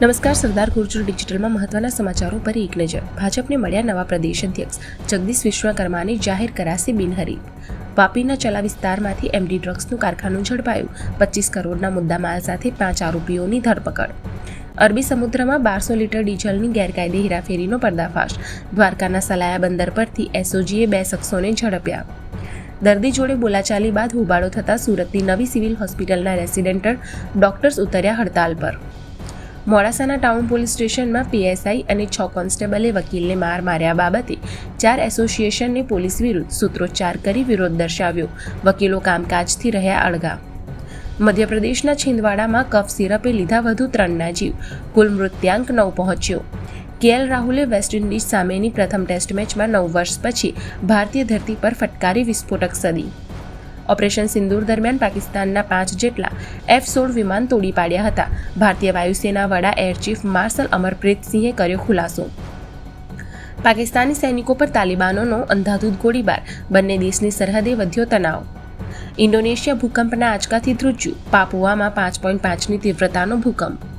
નમસ્કાર, સરદાર ગુર્જર ડિજિટલમાં મહત્વના સમાચારો પર એક નજર. ભાજપને મળ્યા નવા પ્રદેશ અધ્યક્ષ જગદીશ વિશ્વકર્માને જાહેર કરાશે બિનહરીફ. વાપીના ચલા વિસ્તારમાંથી એમડી ડ્રગ્સનું કારખાનું ઝડપાયું. પચીસ કરોડના મુદ્દામાલ સાથે પાંચ આરોપીઓની ધરપકડ. અરબી સમુદ્રમાં બારસો લીટર ડીઝલની ગેરકાયદે હેરાફેરીનો પર્દાફાશ. દ્વારકાના સલાયા બંદર પરથી એસઓજીએ બે શખ્સોને ઝડપ્યા. દર્દી જોડે બોલાચાલી બાદ હોબાળો થતાં સુરતની નવી સિવિલ હોસ્પિટલના રેસિડેન્ટલ ડોક્ટર્સ ઉતર્યા હડતાલ પર. મોડાસાના ટાઉન પોલીસ સ્ટેશનમાં પીએસઆઈ અને છ કોન્સ્ટેબલે વકીલને માર માર્યા બાબતે ચાર એસોસિએશનને પોલીસ વિરુદ્ધ સૂત્રોચ્ચાર કરી વિરોધ દર્શાવ્યો. વકીલો કામકાજથી રહ્યા અળગા. મધ્યપ્રદેશના છિંદવાડામાં કફ સિરપે લીધા વધુ ત્રણના જીવ. કુલ મૃત્યાંક નવ પહોંચ્યો. કેએલ રાહુલે વેસ્ટ ઇન્ડિઝ સામેની પ્રથમ ટેસ્ટ મેચમાં નવ વર્ષ પછી ભારતીય ધરતી પર ફટકારી વિસ્ફોટક સદી. ઓપરેશન સિંદૂર દરમિયાન પાકિસ્તાનના પાંચ જેટલા એફ સોળ વિમાન તોડી પાડ્યા હતા. ભારતીય વાયુસેના વડા એર ચીફ માર્શલ અમરપ્રીત સિંહે કર્યો ખુલાસો. પાકિસ્તાની સૈનિકો પર તાલિબાનોનો અંધાધૂંધ ગોળીબાર. બંને દેશની સરહદે વધ્યો તણાવ. ઇન્ડોનેશિયા ભૂકંપના આંચકાથી ધ્રુજ્યું. પાપુઆમાં પાંચ પોઈન્ટ પાંચની તીવ્રતાનો ભૂકંપ.